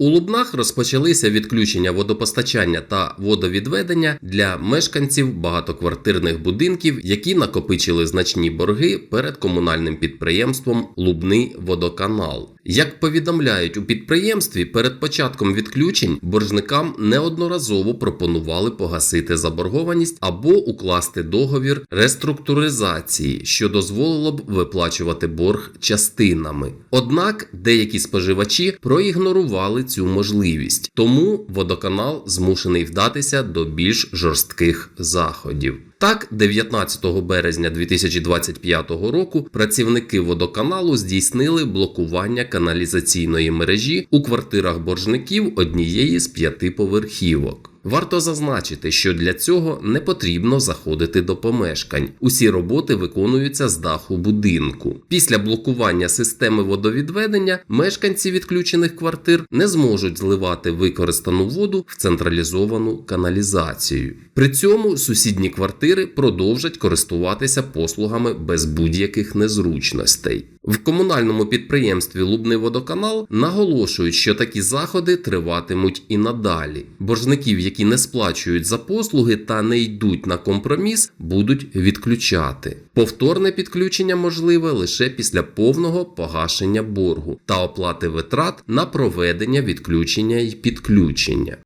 У Лубнах розпочалися відключення водопостачання та водовідведення для мешканців багатоквартирних будинків, які накопичили значні борги перед комунальним підприємством Лубний водоканал. Як повідомляють у підприємстві, перед початком відключень боржникам неодноразово пропонували погасити заборгованість або укласти договір реструктуризації, що дозволило б виплачувати борг частинами. Однак деякі споживачі проігнорували цю можливість, тому водоканал змушений вдатися до більш жорстких заходів. Так, 19 березня 2025 року працівники водоканалу здійснили блокування каналізаційної мережі у квартирах боржників однієї з п'яти поверхівок. Варто зазначити, що для цього не потрібно заходити до помешкань. Усі роботи виконуються з даху будинку. Після блокування системи водовідведення мешканці відключених квартир не зможуть зливати використану воду в централізовану каналізацію. При цьому сусідні квартири продовжать користуватися послугами без будь-яких незручностей. В комунальному підприємстві Лубний водоканал наголошують, що такі заходи триватимуть і надалі. Боржників, які не сплачують за послуги та не йдуть на компроміс, будуть відключати. Повторне підключення можливе лише після повного погашення боргу та оплати витрат на проведення відключення і підключення.